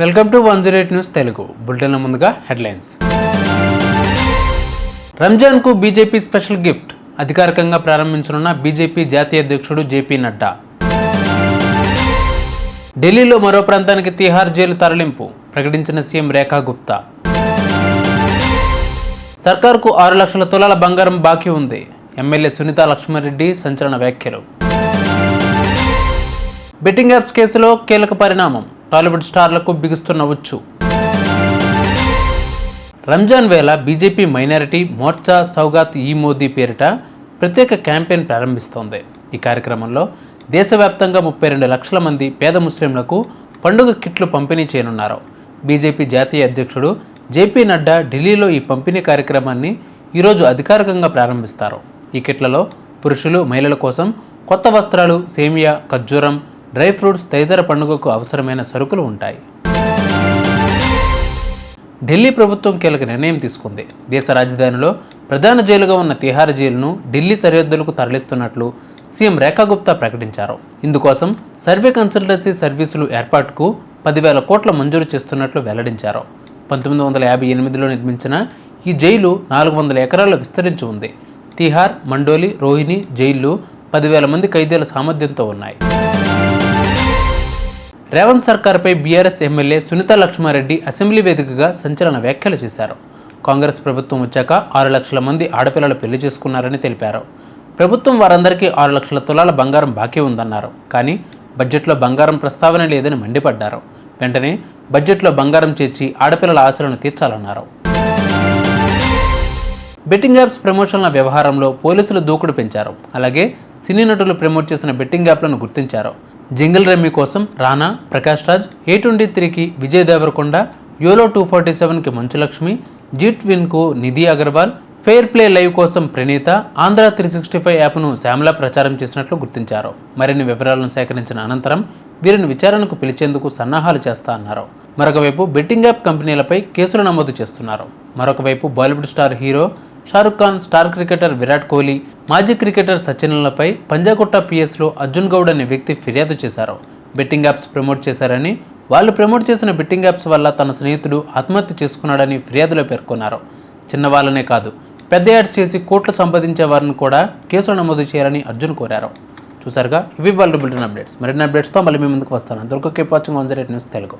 Welcome to one zero eight news Telugu. Bulletin ముందుగా headlines. రంజాన్కు BJP special gift. అధికారికంగా ప్రారంభించనున్న బీజేపీ జాతీయ అధ్యక్షుడు జేపీ నడ్డా. ఢిల్లీలో మరో ప్రాంతానికి తిహార్ జైలు తరలింపు. ప్రకటించిన సీఎం రేఖా గుప్తా. సర్కార్కు ఆరు లక్షల తులాల బంగారం బాకీ ఉంది. ఎమ్మెల్యే సునీత లక్ష్మారెడ్డి సంచలన వ్యాఖ్యలు. బెట్టింగ్ యాప్స్ కేసులో కీలక పరిణామం. టాలీవుడ్ స్టార్లకు బిగుస్తున్న ఉచ్చు రంజాన్ వేళ బీజేపీ మైనారిటీ మోర్చా సౌగాత్ ఈ మోదీ పేరిట ప్రత్యేక క్యాంపెయిన్ ప్రారంభిస్తోంది. ఈ కార్యక్రమంలో దేశవ్యాప్తంగా ముప్పై రెండు లక్షల మంది పేద ముస్లింలకు పండుగ కిట్లు పంపిణీ చేయనున్నారు. బీజేపీ జాతీయ అధ్యక్షుడు జేపీ నడ్డా ఢిల్లీలో ఈ పంపిణీ కార్యక్రమాన్ని ఈరోజు అధికారికంగా ప్రారంభిస్తారు. ఈ కిట్లలో పురుషులు మహిళల కోసం కొత్త వస్త్రాలు సేమియా ఖర్జూరం డ్రై ఫ్రూట్స్ తదితర పండుగకు అవసరమైన సరుకులు ఉంటాయి. ఢిల్లీ ప్రభుత్వం కీలక నిర్ణయం తీసుకుంది. దేశ రాజధానిలో ప్రధాన జైలుగా ఉన్న తిహార్ జైలును ఢిల్లీ సరిహద్దులకు తరలిస్తున్నట్లు సీఎం రేఖా గుప్తా ప్రకటించారు. ఇందుకోసం సర్వే కన్సల్టెన్సీ సర్వీసులు ఏర్పాటుకు పదివేల కోట్ల మంజూరు చేస్తున్నట్లు వెల్లడించారు. పంతొమ్మిది వందల యాభై ఎనిమిదిలో నిర్మించిన ఈ జైలు నాలుగు వందల ఎకరాల్లో విస్తరించి ఉంది. తిహార్ మండోలి రోహిణి జైళ్ళు పదివేల మంది ఖైదీల సామర్థ్యంతో ఉన్నాయి. Revanth సర్కార్పై BRS MLA Sunitha Lakshma Reddy assembly వేదికగా సంచలన వ్యాఖ్యలు చేశారు. కాంగ్రెస్ ప్రభుత్వం వచ్చాక ఆరు లక్షల మంది ఆడపిల్లలు పెళ్ళి చేసుకున్నారని తెలిపారు. ప్రభుత్వం వారందరికీ ఆరు లక్షల తులాల బంగారం బాకీ ఉందన్నారు. కానీ బడ్జెట్లో బంగారం ప్రస్తావన లేదని మండిపడ్డారు. వెంటనే బడ్జెట్లో బంగారం చేర్చి ఆడపిల్లల ఆశలను తీర్చాలన్నారు. బెట్టింగ్ యాప్స్ ప్రమోషన్ల వ్యవహారంలో పోలీసులు దూకుడు పెంచారు. అలాగే సినీ నటులు ప్రమోట్ చేసిన బెట్టింగ్ యాప్లను గుర్తించారు. జింగిల్ రమ్మి కోసం రానా ప్రకాష్ రాజ్ ఏ ట్వంటీ త్రీకి Vijay Deverakonda Yolo two forty సెవెన్కి Manchu Lakshmi Jeet విన్కు Nidhi Agarwal fair play live కోసం Pranitha Andhra three sixty five యాప్ను శ్యామలా ప్రచారం చేసినట్లు గుర్తించారు. మరిన్ని వివరాలను సేకరించిన అనంతరం వీరిని విచారణకు పిలిచేందుకు సన్నాహాలు చేస్తా అన్నారు. మరొకవైపు బెట్టింగ్ యాప్ కంపెనీలపై కేసులు నమోదు చేస్తున్నారు. మరొకవైపు Bollywood star hero Shahrukh Khan star cricketer Virat Kohli మాజీ క్రికెటర్ సచిన్లపై పంజాగుట్ట పిఎస్లో అర్జున్ గౌడ్ అనే వ్యక్తి ఫిర్యాదు చేశారు. బెట్టింగ్ యాప్స్ ప్రమోట్ చేశారని వాళ్ళు ప్రమోట్ చేసిన బెట్టింగ్ యాప్స్ వల్ల తన స్నేహితుడు ఆత్మహత్య చేసుకున్నాడని ఫిర్యాదులో పేర్కొన్నారు. చిన్నవాళ్ళనే కాదు పెద్ద యాడ్స్ చేసి కోట్లు సంపాదించే వారిని కూడా కేసులు నమోదు చేయాలని అర్జున్ కోరారు. చూసారుగా ఇవి వాళ్ళు బులెటిన్ అప్డేట్స్. మరిన్ని అప్డేట్స్తో మళ్ళీ మీ ముందుకు వస్తాను. దొరకకే keep watching one zero news Telugu.